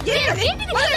ఆ, ఏయ్, ఏంటి నీ వల్ల?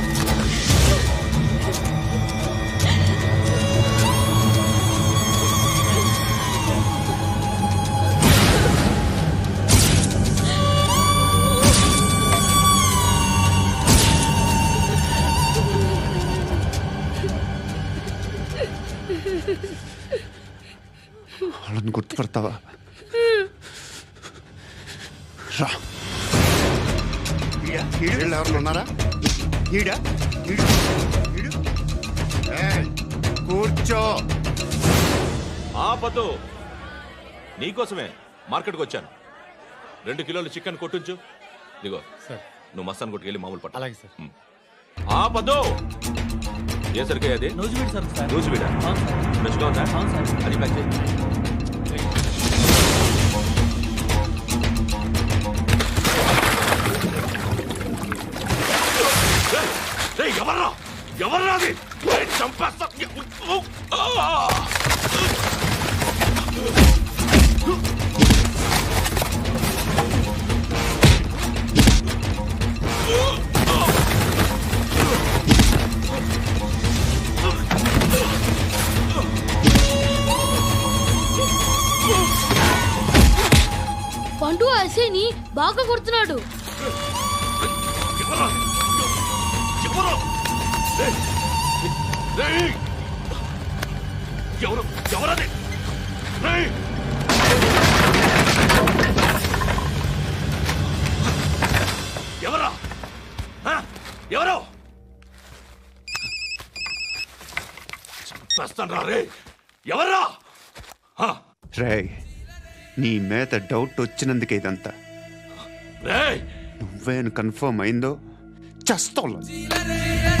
గుర్తుపడతావా రా. వీళ్ళు ఎవరు ఉన్నారా? ఈడ కూర్చో. ఆపద్దు నీకోసమే మార్కెట్కి వచ్చాను. రెండు కిలోలు చికెన్ కొట్టుంచు. ఇదిగో సార్. నువ్వు మస్తాన్ కొట్టుకెళ్ళి మామూలు పట్టు. అలాగే సార్. ఆపద్దు ఏ సరిగ్గా అది? Nuzvid sir sir. రోజు వీడా అవును సార్. ఫ్రెష్గా ఉందా? అది ప్యాక్ చేయి. అది ఏయ్, చంపేస్తా! పండు ఎస్ఐని బాగా కొడుతున్నాడు. ఎవరా? ఎవరు? రా రే నీ మీద డౌట్ వచ్చినందుకే ఇదంతా. రేయ్! నువ్వేను కన్ఫర్మ్ అయిందో చస్తావు రేయ్,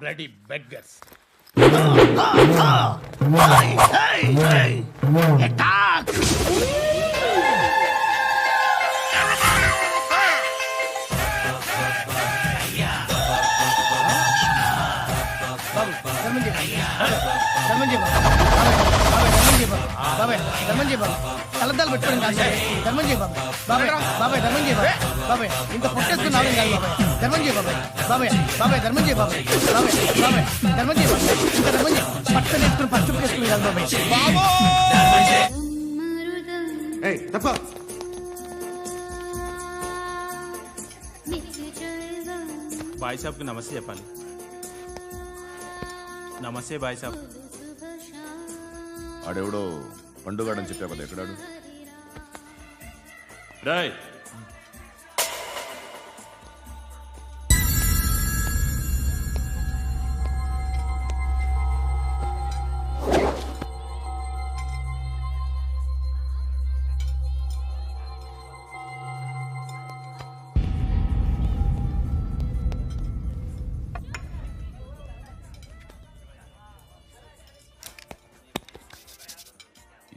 బ్లడీ బెగ్గర్స్ బాబు ధర్మం బాబాయ్ ధర్మం చేయి బాబు బాబాయ్ కాదు సార్. ధర్మం చేయి బాబు బాబాయ్ బాబాయ్ ధర్మం చేయి బాబాయ్. బాబాయ్ ఇంత పొట్టేసుకుని రావడం కాదు బాబాయ్. ధర్మం చేయి బాబాయ్. బాబాయ్ బాబాయ్ ధర్మం చేయి బాబాయ్. బాబాయ్ బాబాయ్ ధర్మం చేయి బాబాయ్. ఇంత ధర్మం చేయి. కాదు బాబాయ్. తప్ప. బాయ్ సాబ్కి నమస్తే చెప్పాలి. నమస్తే బాయ్ సాబ్ ఆడెవడో? పండుగాడని చెప్పావు కదా ఎక్కడాడు? రాయ్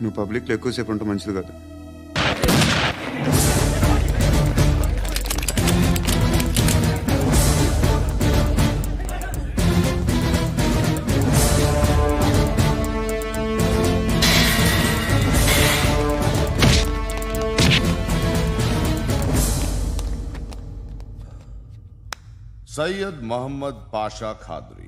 నువ్వు పబ్లిక్లో ఎక్కువసేపు ఉంటే మంచిది కాదు సయ్యద్ మహమ్మద్ పాషా ఖాద్రి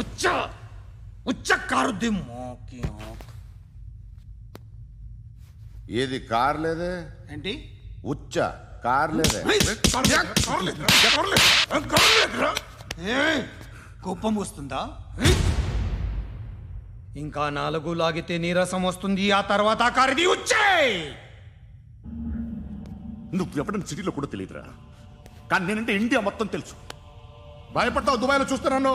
ఉచ్చ ఉచ్చ కారుద్ది మోకి ఆక్. ఏది కార్ లేదే ఏంటి ఉచ్చ కార్ లేదే ఏయ్, కోపం వస్తుందా ఇంకా నాలుగు లాగితే నీరసం వస్తుంది ఆ తర్వాత కారిది ఉచ్చే నువ్వు ఎప్పుడైనా సిటీలో కూడా తెలియదురా కానీ నేనంటే ఇండియా మొత్తం తెలుసు భయపడతావు దుబాయ్లో చూస్తున్నాను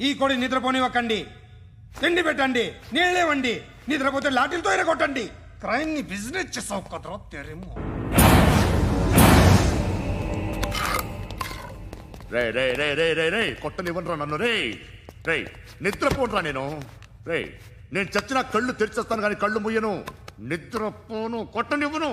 ఈ కోడి నిద్రపోనివ్వకండి. తిండి పెట్టండి నీళ్ళేవండి నిద్రపోతే లాఠీలతో ఎరగొట్టండి క్రైమ్ని బిజినెస్ చేసావు కదరా తెరేమో. రే రే రే రే రే రే కొట్టనివ్వనరా నన్ను రే రే నిద్రపోనరా నేను. రే నేను చచ్చిన కళ్ళు తెరిచేస్తాను కానీ కళ్ళు ముయ్యను నిద్రపోను కొట్టనివ్వను.